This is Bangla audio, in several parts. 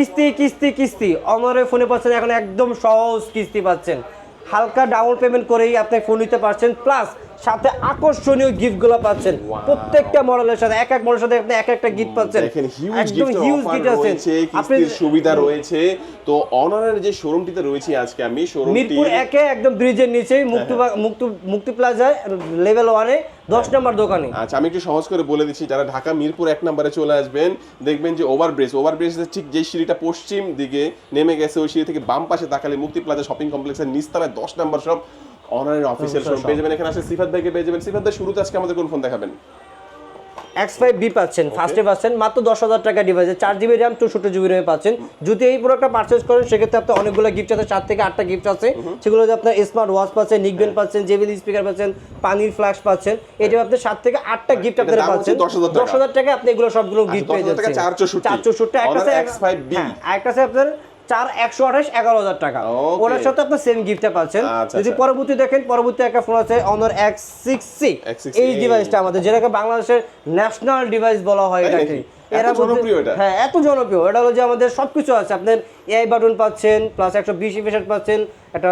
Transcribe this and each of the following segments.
কিস্তি কিস্তি কিস্তি। অনারে ফোনে পাচ্ছেন, এখন একদম সহজ কিস্তি পাচ্ছেন। হালকা ডাউন পেমেন্ট করেই আপনি ফোন নিতে পারছেন। প্লাস সাথে আকর্ষণীয় গিফটগুলো পাচ্ছেন। প্রত্যেকটা মডেলের সাথে এক এক মডেলের সাথে আপনি এক একটা গিফট পাচ্ছেন। দেখেন একদম হিউজ গিফট আছে। কিস্তির সুবিধা রয়েছে। তো অনারের যে শোরুমটিতে রয়েছে আজকে আমি শোরুমটি মিরপুর একে একদম ব্রিজের নিচেই মুক্তি মুক্তি মুক্তি প্লাজায় লেভেল ওয়ানে দশ নম্বর দোকানে। আচ্ছা আমি একটু সহজ করে বলে দিচ্ছি যারা ঢাকা মিরপুর এক নম্বরে চলে আসবেন দেখবেন যে ওভার ব্রিজ ওভার ব্রিজের ঠিক যে সিঁড়িটা পশ্চিম দিকে নেমে গেছে ওই সিঁড়ি থেকে বাম পাশে তাকালে মুক্তি প্লাজা শপিং কমপ্লেক্সের নিচতলায় দশ নম্বর সব অনারের অফিসিয়াল শোরুম পেয়ে যাবেন। এখানে আসে সিফাত ভাইকে পেয়ে যাবেন। সিফাত ভাই শুরুতে আজকে আমাদের কোন ফোন দেখাবেন? এক্স ফাইভ বি পাচ্ছেন ফার্স্টে পাচ্ছেন মাত্র দশ হাজার টাকা ডিভাইসে চার জিবি র্যাম চৌষট্টি জিবি র্যামে পাচ্ছেন। যদি এই প্রোডাক্টটা পারচেস করেন সেক্ষেত্রে আপনার অনেকগুলো গিফট আছে চার থেকে আটটা গিফট আছে। সেগুলো হচ্ছে আপনার স্মার্ট ওয়াচ পাচ্ছেন নিকবেন পাচ্ছেন জেবিএল স্পিকার পাচ্ছেন পানির ফ্ল্যাশ পাচ্ছেন। এটা আপনি সাত থেকে আটটা গিফট আপনারা পাচ্ছেন। দশ হাজার টাকা। আপনি এগুলো সবগুলো গিফট পেয়ে যাচ্ছেন। চার চৌষট্টি একটা আছে X5B হ্যাঁ, একটা আছে আপনার চার একশো আঠাশ এগারো হাজার টাকা. ওনার সাথে আপনার সেম গিফটটা পাচ্ছেন। আচ্ছা, যদি আচ্ছা। পরবর্তী দেখেন পরবর্তী একটা ফোন আছে অনর এক্স সিক্স সি X6C, এই ডিভাইসটা আমাদের যেটাকে বাংলাদেশের ন্যাশনাল ডিভাইস বলা হয় এটাকে। বলতে- জনপ্রিয় এটা? হ্যাঁ এত জনপ্রিয়। এটা হলো যে আমাদের সবকিছু আছে। আপনার এআই বাটন পাচ্ছেন প্লাস একশো বিশ ইফেশন পাচ্ছেন একটা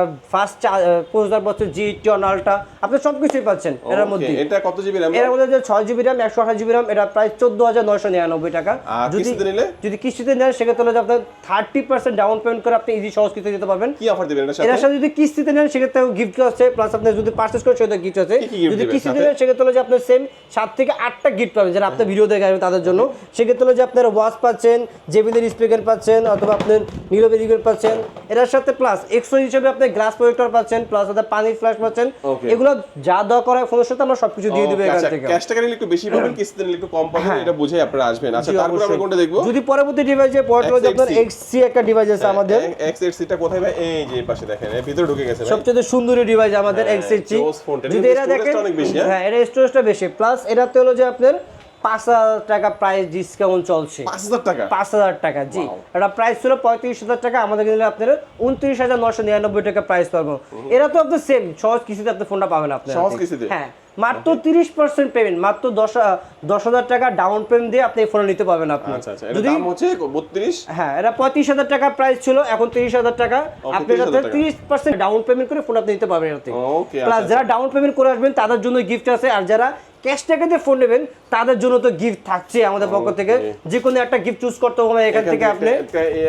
প্রসেসর পাচ্ছেন জি আলটা আপনি সবকিছুই পাচ্ছেন এর মধ্যে। এটা কত জিবি র্যাম এর মধ্যে যে ছয় জিবি র্যাম একশো আঠাশ জিবি র্যাম এটা প্রায় চোদ্দ হাজার নয়শো নিরানব্বই টাকা। কিস্তিতে নিলে? যদি কিস্তিতে নেন সেক্ষেত্রে যে আপনার থার্টি পার্সেন্ট ডাউন পেমেন্ট করে আপনি ইজি সহজ কিস্তি দিতে পারবেন। কি অফার দিবেন এর সাথে? যদি কিস্তিতে নেন সেক্ষেত্রে গিফট আছে প্লাস আপনি যদি পার্চেস করেন সেক্ষেত্রে গিফট আছে। যদি কিস্তিতে নেন সেক্ষেত্রে যে আপনার সেম সাত থেকে আটটা গিফট পাবেন যারা আপনার ভিডিও দেখে তাদের জন্য। সেক্ষেত্রে হলো যে আপনার ওয়াচ পাচ্ছেন জেবিলের স্পিকার পাচ্ছেন অথবা আপনার নীরবের স্পিকার পাচ্ছেন। এটার সাথে প্লাস এক্সট্রা হিসেবে আপনি গ্লাস প্রোজেক্টর পাচ্ছেন প্লাস আপনার পানির ফ্ল্যাশ পাচ্ছেন। এগুলো যা দেওয়া করা ফোনের সাথে আমরা সবকিছু দিয়ে দেবো এখান থেকে। ক্যাশ টাকা নিলে একটু বেশি পাবেন কিস্তিতে নিলে একটু কম পাবেন এটা বুঝে আপনারা আসবেন। আচ্ছা তারপর আমরা কোনটা দেখব? যদি পরবর্তী ডিভাইসে পড়ে হলো আপনার এক্সসি একটা ডিভাইস আছে আমাদের। এক্সের সিটা কোথায় ভাই? এই যে পাশে দেখেন এর ভিতরে ঢুকে গেছে ভাই। সবচেয়ে সুন্দরী ডিভাইস আমাদের হ্যাঁ, টা। যদি storage দেখেন অনেক বেশি, হ্যাঁ? হ্যাঁ এটা স্টোরেজটা বেশি। প্লাস এটাতে হলো যে আপনার পাঁচ হাজার টাকা প্রাইস ডিসকাউন্ট চলছে। পাঁচ হাজার টাকা? পাঁচ হাজার টাকা জি। এটা প্রাইস ছিল পঁয়ত্রিশ হাজার টাকা আমাদের কিন্তু আপনার উনত্রিশ হাজার নশো নিরানব্বই টাকা প্রাইস পাবো এরা তো আপনার সেম সহজ কিছুতে আপনি ফোনটা পাবেন আপনি সহজ কিছুতে হ্যাঁ। মাত্র তিরিশ পার্সেন্ট পেমেন্ট মাত্র দশ দশ হাজার টাকা ডাউন পেমেন্ট দিয়ে আপনি ফোন নিতে পারবেন আপনি আচ্ছা আচ্ছা যদি বত্রিশ? হ্যাঁ এটা পঁয়ত্রিশ হাজার টাকা প্রাইস ছিল এখন তিরিশ হাজার টাকা। আপনি 30,000 এটাতে টাকা। তিরিশ পার্সেন্ট ডাউন পেমেন্ট করে ফোন আপনি নিতে পারবেন এটাতে। প্লাস যারা ডাউন পেমেন্ট করে আসবেন তাদের জন্য গিফট আছে আর যারা ক্যাশ টাকা দিয়ে ফোন নেবেন তাদের জন্য তো গিফট থাকছে আমাদের পক্ষ থেকে। যে কোনো একটা গিফট চুজ করতে হবে এখান থেকে আপনি।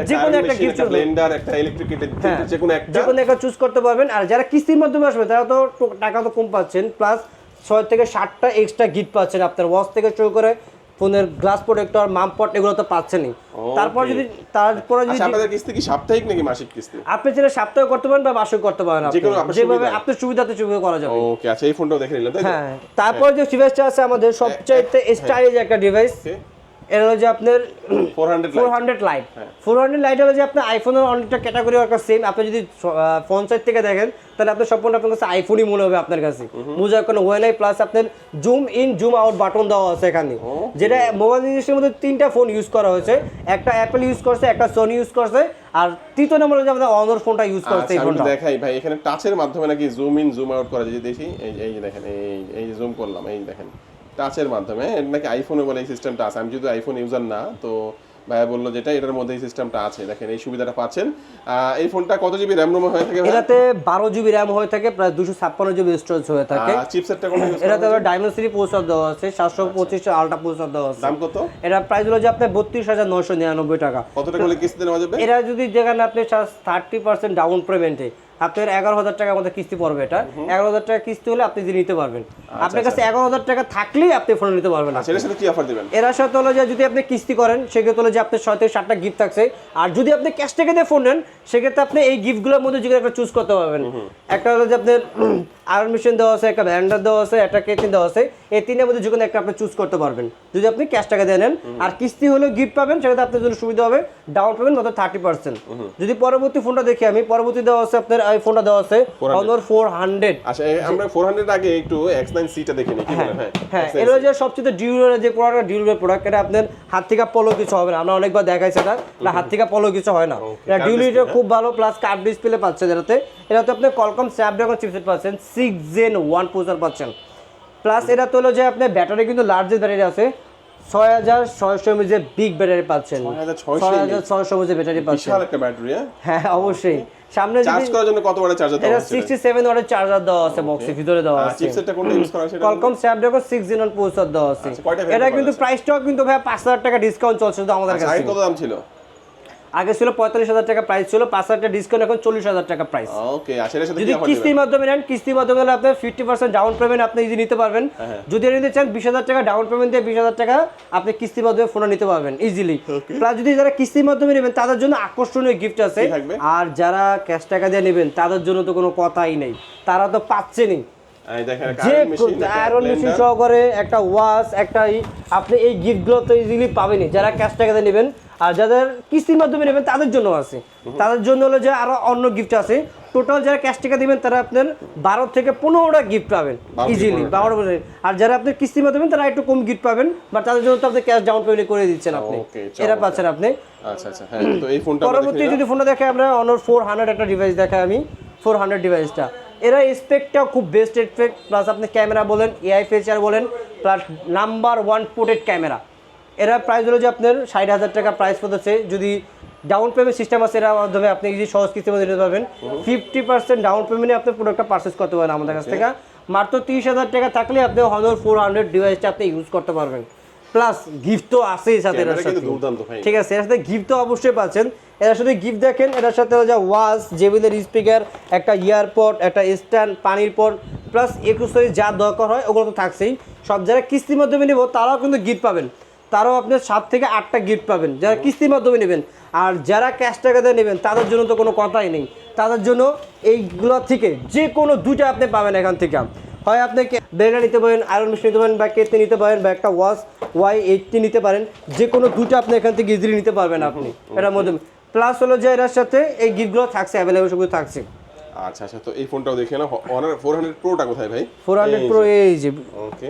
যে কোনো একটা গিফট চুজ ব্লেন্ডার একটা ইলেকট্রিক হ্যাঁ যে কোনো একটা। যে কোনো একটা চুজ করতে পারবেন। আর যারা কিস্তির মাধ্যমে আসবে তারা তো টাকা তো কম পাচ্ছেন। প্লাস ছয় থেকে ষাটটা এক্সট্রা গিফট পাচ্ছেন আপনার ওয়াচ থেকে শুরু করে ফোনের গ্লাস প্রোটেক্টর মামপট এগুলো তো পাচ্ছেনই। তারপর যদি তারপরে যদি আচ্ছা আপনাদের কিস্তি কি সাপ্তাহিক নাকি মাসিক কিস্তি? আপনি চাইলে সাপ্তাহিক করতে পারেন বা মাসিক করতে পারেন আপনি। যেভাবে। আপনার সুবিধাতে সুবিধা করা যাবে। ওকে আচ্ছা এই ফোনটাও দেখে নিলাম তাই হ্যাঁ তারপর যে ডিভাইসটা আছে আমাদের সবচেয়ে স্টাইলিশ একটা ডিভাইস এটা হলো যে আপনার four hundred light. Four hundred light হলো যে আপনার আইফোনের অনেকটা ক্যাটাগরি একটা সেম আপনি যদি ফোন সাইড থেকে দেখেন তাহলে আপনার সম্পূর্ণ আপনার কাছে আইফোনই মনে হবে আপনার কাছে। বোঝার কোনো ওয়ে নাই প্লাস আপনার zoom in zoom out button দেওয়া আছে এখানে। যেটা মোবাইল জিনিসের মধ্যে তিনটা ফোন ইউজ করা হয়েছে। একটা অ্যাপেল ইউজ করছে একটা সোনি ইউজ করছে। আর তৃতীয় নম্বর হচ্ছে আমাদের অনর ফোনটা ইউজ করছে আচ্ছা এই ফোনটা দেখাই ভাই এখানে টাচের মাধ্যমে নাকি জুম ইন জুম আউট করা যায়? দেখি এই এই যে দেখেন এই এই জুম করলাম এই দেখেন। টাচের মাধ্যমে এটা নাকি আইফোনে বলে এই সিস্টেমটা আছে। আমি যদি আইফোন ইউজার না তো ভাইয়া বলল যেটা এটার মধ্যে এই সিস্টেমটা আছে। দেখেন এই সুবিধাটা পাচ্ছেন। এই ফোনটা কত জিবি র্যাম রোম হয়ে থাকে এটাতে বারো জিবি র্যাম হয়ে থাকে প্রায় দুশো ছাপ্পান্ন জিবি স্টোরেজ হয়ে থাকে। চিপসেটটা করা এটাতে? আবার ডায়মন্ড প্রসেসর দেওয়া আছে সাতশো পঁচিশ আলট্রা প্রসেসর দেওয়া আছে। দাম কত? এটা প্রাইস হলো যে আপনার বত্রিশ হাজার নশো নিরানব্বই টাকা। কত টাকা হলে কিস্তিতে নেওয়া যাবে? এটা যদি যেখানে আপনি থার্টি পার্সেন্ট ডাউন পেমেন্টে আপনার এগারো হাজার টাকা আমাদের কিস্তি পড়বে এটা। এগারো হাজার টাকা কিস্তি হলে আপনি যদি নিতে পারবেন। আপনার কাছে এগারো হাজার টাকা থাকলেই আপনি ফোন নিতে পারবেন এরা সাথে এর হলো যে যদি আপনি কিস্তি করেন সেক্ষেত্রে হলো যে আপনার ছয় থেকে সাতটা গিফট থাকছে। আর যদি আপনি ক্যাশ টাকা দিয়ে ফোন নেন সেক্ষেত্রে আপনি এই গিফটগুলোর মধ্যে যে একটা চুজ করতে পারবেন। একটা হলো যে আপনার আয়রন মেশিন দেওয়া আছে একটা ব্যান্ডার দেওয়া আছে একটা কেচিন দেওয়া আছে এই তিনের মধ্যে যে কোনো একটা আপনি চুজ করতে পারবেন। যদি আপনি ক্যাশ টাকা দিয়ে নেন আর কিস্তি হলেও গিফট পাবেন সেক্ষেত্রে আপনার জন্য সুবিধা হবে ডাউন পেমেন্ট কত থার্টি পার্সেন্ট যদি পরবর্তী ফোনটা দেখি আমি পরবর্তী দেওয়া আছে আপনার এই ফোনটা দেওয়া আছে অনর ফোর হান্ড্রেড আচ্ছা আমরা ফোর হান্ড্রেড আগে একটু এক্স নাইন সিটা দেখে নিই হ্যাঁ হ্যাঁ X9C এটা যে সবচেয়ে ডিউরেবল যে প্রোডাক্ট ডিউরেবল প্রোডাক্ট এটা আপনার হাত থেকে পলো কিছু হবে না আমরা অনেকবার দেখাইছি এটা এটা হাত থেকে পলো কিছু হয় না। এটা ডিউরিটা খুব ভালো প্লাস কার্ভ ডিসপ্লে পাচ্ছেন এটাতে। এটাতে আপনি কলকম স্ন্যাপড্রাগন চিপসেট পাচ্ছেন সিক্স জেন ওয়ান প্রসেসর পাচ্ছেন। প্লাস এটা তো হলো যে আপনার ব্যাটারি কিন্তু লার্জেস্ট ব্যাটারি আছে। ছয় হাজার ছয়শো এমএজ বিগ ব্যাটারি পাচ্ছেন। ছয় হাজার ছয়শো এমএজ ব্যাটারি পাচ্ছেন। বিশাল একটা ব্যাটারি হ্যাঁ? অবশ্যই। সামনে চার্জ করার জন্য কত ওয়াটের চার্জার দেওয়া সিক্সটি সেভেন ওয়াটের চার্জার দেওয়া আছে বক্সের ভিতরে দেওয়া আছে। চিপসেটটা কোনটা ইউজ করা Qualcomm Snapdragon six zero processor দেওয়া আছে। এটা কিন্তু? প্রাইসটাও কিন্তু ভাই পাঁচ হাজার টাকা ডিসকাউন্ট চলছে শুধু আমাদের আচ্ছা, কাছে। কত দাম ছিল? আগে ছিল পঁয়তাল্লিশ হাজার টাকা প্রাইস ছিল পাঁচ হাজার টাকা ডিসকাউন্ট এখন চল্লিশ হাজার টাকা প্রাইস ওকে সাথে যদি কিস্তির মাধ্যমে নেন কিস্তির মাধ্যমে আপনার ফিফটি পার্সেন্ট ডাউন পেমেন্ট আপনি ইজি নিতে পারবেন। হ্যাঁ। যদি নিতে চান বিশ হাজার টাকা ডাউন পেমেন্ট দিয়ে বিশ হাজার টাকা আপনি কিস্তির মাধ্যমে ফোনটা নিতে পারবেন ইজিলি প্লাস যদি যারা কিস্তির মাধ্যমে নেবেন তাদের জন্য আকর্ষণীয় গিফট আছে। আর যারা ক্যাশ টাকা দিয়ে নেবেন তাদের জন্য তো কোনো কথাই নেই। তারা তো পাচ্ছেনই। এই যে আয়রন মেশিন সহকারে একটা ওয়াশ একটা আপনি এই গিফটগুলো তো ইজিলি পাবেনই। যারা ক্যাশ টাকাতে নেবেন আর যাদের কিস্তির মাধ্যমে নেবেন তাদের জন্য আছে। তাদের জন্য হলো যে আরও অন্য গিফট আছে। টোটাল যারা ক্যাশ টাকা দিবেন তারা আপনার বারো থেকে পনেরোটা গিফট পাবেন ইজিলি। বারো আর যারা আপনি কিস্তির মাধ্যমে তারা একটু কম গিফট পাবেন বা তাদের জন্য তো আপনি ক্যাশ ডাউন পেমেন্ট করে দিচ্ছেন আপনি। এরা পাচ্ছেন আপনি। আচ্ছা আচ্ছা হ্যাঁ তো এই ফোনটা পরবর্তী যদি ফোনটা দেখে আমরা অনর ফোর হান্ড্রেড একটা ডিভাইস দেখাই আমি ফোর হান্ড্রেড ডিভাইসটা এরা স্পেকটাও খুব বেস্ট স্পেক প্লাস আপনি ক্যামেরা বলেন এআই ফিচার বলেন plus number one ported camera এরা প্রাইস হলো যে আপনার ষাট হাজার টাকা প্রাইস পড়তেছে। যদি ডাউন পেমেন্ট সিস্টেম আছে এর মাধ্যমে আপনি যদি সহজ কিস্তির মধ্যে নিতে পারবেন। ফিফটি পার্সেন্ট ডাউন পেমেন্টে আপনি প্রোডাক্টটা পারচেস করতে পারেন আমাদের কাছ থেকে। মাত্র তিরিশ হাজার টাকা থাকলে আপনি হনর ফোর হান্ড্রেড ডিভাইসটা আপনি ইউজ করতে পারবেন। প্লাস গিফট তো আছেই সাথে এর সাথে। ঠিক আছে এর সাথে গিফট তো অবশ্যই পাচ্ছেন। এর সাথে গিফট দেখেন এটার সাথে যা ওয়াজ জেবিলের স্পিকার একটা ইয়ারপড একটা স্ট্যান্ড পানির পট প্লাস একুশে যা দরকার হয় ওগুলো তো থাকছেই। সব যারা কিস্তির মাধ্যমে নেব তারাও কিন্তু গিফট পাবেন। তারাও আপনি সাত থেকে আটটা গিফট পাবেন। যারা কিস্তির মাধ্যমে নেবেন আর যারা ক্যাশ টাকাতে নেবেন তাদের জন্য তো কোনো কথাই নেই। তাদের জন্য এইগুলো থেকে যে কোনো দুইটা আপনি পাবেন এখান থেকে। হয় আপনি ব্লেন্ডার নিতে পারেন আয়রন মেশিন নিতে পারেন বা কেটে নিতে পারেন বা একটা ওয়াশ ওয়াই এইটটি নিতে পারেন যে কোনো দুটো আপনি এখান থেকে ইজিলি নিতে পারবেন আপনি। এটার মধ্যে প্লাস হলো যে এটার সাথে এই গিফটগুলো থাকছে অ্যাভেলেবল সবগুলো থাকছে। আচ্ছা আচ্ছা তো এই ফোনটাও দেখে না অনার ফোর হান্ড্রেড প্রোটা কোথায় ভাই? ফোর হান্ড্রেড প্রো এই যে। ওকে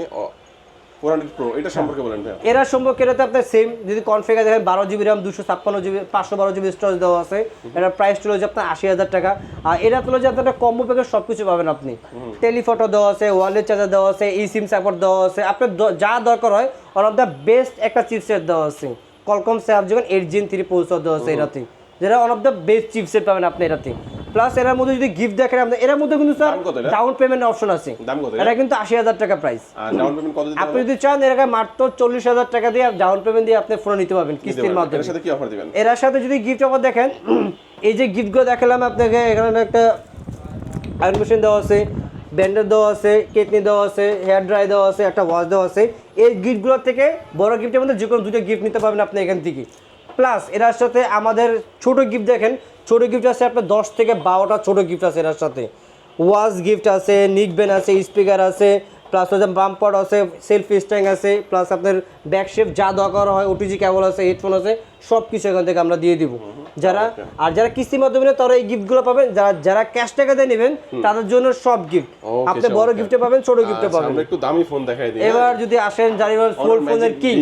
ফোর হান্ড্রেড প্রো এটা সম্পর্কে বলেন ভাই এরা সম্পর্কে এটাতে আপনার সেম যদি কনফিগার দেখেন বারো জিবি র্যাম দুশো ছাপ্পান্ন জিবি পাঁচশো বারো জিবি স্টোরেজ দেওয়া আছে। এটার প্রাইস হলো যে আপনার আশি হাজার টাকা। আর এটা হলো যে আপনার কম্বো প্যাকেজ সব কিছু পাবেন আপনি। টেলিফটো দেওয়া আছে ওয়ালেট চার্জার দেওয়া আছে ই সিম সাপোর্ট দেওয়া আছে। আপনার যা দরকার হয় ওয়ান অফ দ্য বেস্ট একটা চিপসেট দেওয়া আছে। কলকম স্যাপ যখন এইট জিন থ্রি পৌঁছার দেওয়া আছে এটাতে। যেটা one of the best chipset পাবেন আপনি এটাতে। প্লাস এর মধ্যে যদি গিফট দেখেন আপনি এর মধ্যে কিন্তু স্যার? ডাউন পেমেন্ট অপশন আছে। দাম কত এটা? কিন্তু আশি হাজার টাকা প্রাইস আর ডাউন পেমেন্ট কত দিতে আপনি যদি চান এর আগে মাত্র চল্লিশ হাজার টাকা দিয়ে ডাউন পেমেন্ট দিয়ে আপনি ফোন নিতে পারবেন কিস্তির মাধ্যমে। এটার সাথে কি অফার দিবেন? এর সাথে যদি গিফট অফার দেখেন এই যে গিফট গিফটগুলো দেখালাম আপনাকে এখানে একটা আয়রন মেশিন দেওয়া আছে ব্যান্ডের দেওয়া আছে কেটনি দেওয়া আছে হেয়ার ড্রাই দেওয়া আছে একটা ওয়াশ দেওয়া আছে। এই গিফটগুলোর থেকে বড় গিফটের মধ্যে যে কোনো দুটো গিফট নিতে পারবেন আপনি এখান থেকে। প্লাস এটার সাথে আমাদের ছোট গিফট দেখেন ছোট গিফট আছে আপনার দশ থেকে বারোটা ছোট গিফট আছে এটার সাথে। ওয়াজ গিফট আছে নিক ব্যান আছে স্পিকার আছে প্লাস হচ্ছে বাম্পার আছে সেলফি স্ট্যাং আছে প্লাস আপনার ব্যাক শেপ যা দরকার হয় ওটিজি কেবল আছে হেডফোন আছে সব কিছু এখান থেকে আমরা দিয়ে দিব। যারা আর যারা কিস্তির মাধ্যমে নেন, তারা এই গিফটগুলো পাবেন যারা যারা ক্যাশ টাকা দিয়ে নেবেন তাদের জন্য সব গিফট আপনি বড়। গিফটে পাবেন ছোট গিফটে আচ্ছা, পাবেন। একটু দামি ফোন দেখাই দিই। এবার যদি আসেন জানি ফোর ফোনের কিং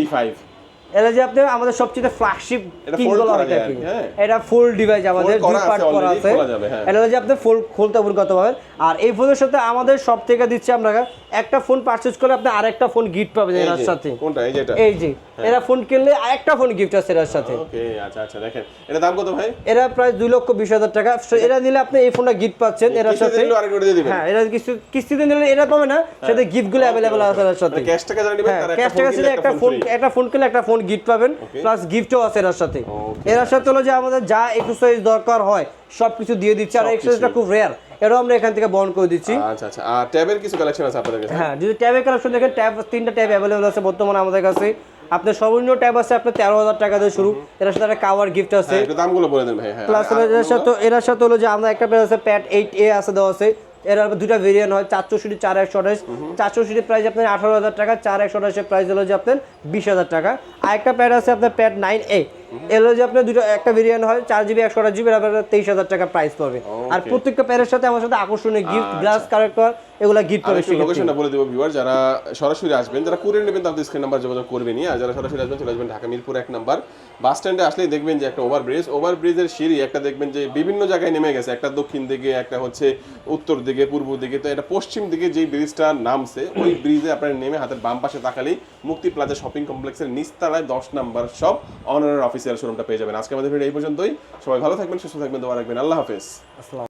এটা যে আপনি আমাদের সবচেয়ে ফ্ল্যাগশিপ এটা কিং fold বলা করা হয় হ্যাঁ। এটা ফুল ডিভাইস আমাদের দুই পার্ট করা আছে হ্যাঁ। এটা যে আপনি ফুল খুলতে পারবেন আর এই ফোনের সাথে আমাদের সব থেকে দিচ্ছি আমরা একটা ফোন পারচেজ করলে আপনি আরেকটা ফোন গিফট পাবেন এর সাথে। কোনটা? এই যেটা? এই যে এরা ফোন কিনলে আরেকটা ফোন গিফট আছে এর সাথে। ওকে আচ্ছা আচ্ছা দেখেন। এটা দাম কত ভাই? এরা প্রায় দুই লক্ষ বিশ হাজার টাকা। এরা নিলে আপনি এই ফোনটা গিফট পাচ্ছেন এর সাথে। দিলেও আরেকটা দিয়ে দিবেন। হ্যাঁ এরা কিস্তি কিস্তিতে নিলে এরা পাবে না সাথে গিফটগুলো অ্যাভেলেবল আছে এর সাথে। ক্যাশ টাকা যারা নেবেন হ্যাঁ তারা ক্যাশ একটা টাকা ফোন একটা ফোন একটা ফোন কিনলে একটা ফোন গিফট পাবেন প্লাস গিফটও আছে এর সাথে। এর সাথে হলো যে আমাদের যা এক্সারসাইজ দরকার হয় সবকিছু দিয়ে দিচ্ছে। আর সবকিছু। এক্সারসাইজটা খুব রেয়ার এটাও আমরা এখান থেকে বহন করে দিচ্ছি। আচ্ছা আচ্ছা। আর ট্যাবের কিছু কালেকশন আছে আপনাদের কাছে? হ্যাঁ যদি ট্যাবের কালেকশন দেখেন ট্যাব তিনটা ট্যাব অ্যাভেলেবল আছে বর্তমানে আমাদের কাছে। আপনার সর্বনিম্ন ট্যাব আছে আপনার তেরো হাজার টাকা দিয়ে শুরু। এর সাথে একটা কাভার গিফট আছে। হ্যাঁ, দামগুলো বলে দেন ভাই। হ্যাঁ প্লাস আর এর সাথে এর সাথে হলো যে আমরা একটা প্যাড আছে প্যাড এইট এ আছে দেওয়া আছে। এর আবার দুটা ভেরিয়েন্ট হয় চারশো সিটি চার একশো আঠাশ। প্রাইস আপনার আঠারো হাজার টাকা চার একশো আঠাশের প্রাইস হলো যে আপনার বিশ হাজার টাকা। আর একটা প্যাড আছে আপনার প্যাড নাইন এ এর হলো যে আপনার দুটো একটা ভেরিয়েন্ট হয় চার জিবি একশো আট জিবি আপনার তেইশ হাজার টাকা প্রাইস পাবে। আর. প্রত্যেকটা প্যাডের সাথে আমার সাথে আকর্ষণীয় গিফট। গ্লাস কারেক্টর এগুলা পাবে লোকেশনটা বলে দেবো ভিউয়ার যারা সরাসরি আসবেন যারা কুরিয়ার নেবেন তাদের স্ক্রিন নাম্বার যোগাযোগ করবেনই আর যারা সরাসরি আসবেন চলে আসবেন ঢাকা মিরপুর এক নাম্বার বাস স্ট্যান্ডে আসলেই দেখবেন যে একটা ওভার ব্রিজ ওভার ব্রিজের সিঁড়ি একটা দেখবেন যে বিভিন্ন জায়গায় নেমে গেছে একটা দক্ষিণ দিকে একটা হচ্ছে উত্তর দিকে পূর্ব দিকে তো এটা পশ্চিম দিকে যেই ব্রিজটা নামছে ওই ব্রিজে আপনার নেমে হাতের বাম পাশে তাকালেই মুক্তি প্লাজা শপিং কমপ্লেক্সের নিচতলায় দশ নাম্বার সব অনারের অফিসিয়াল শোরুমটা পেয়ে যাবেন। আজকে আমাদের ভিডিও এই পর্যন্তই। সবাই ভালো থাকবেন সুস্থ থাকবেন দোয়া রাখবেন। আল্লাহ হাফেজ। আসসালাম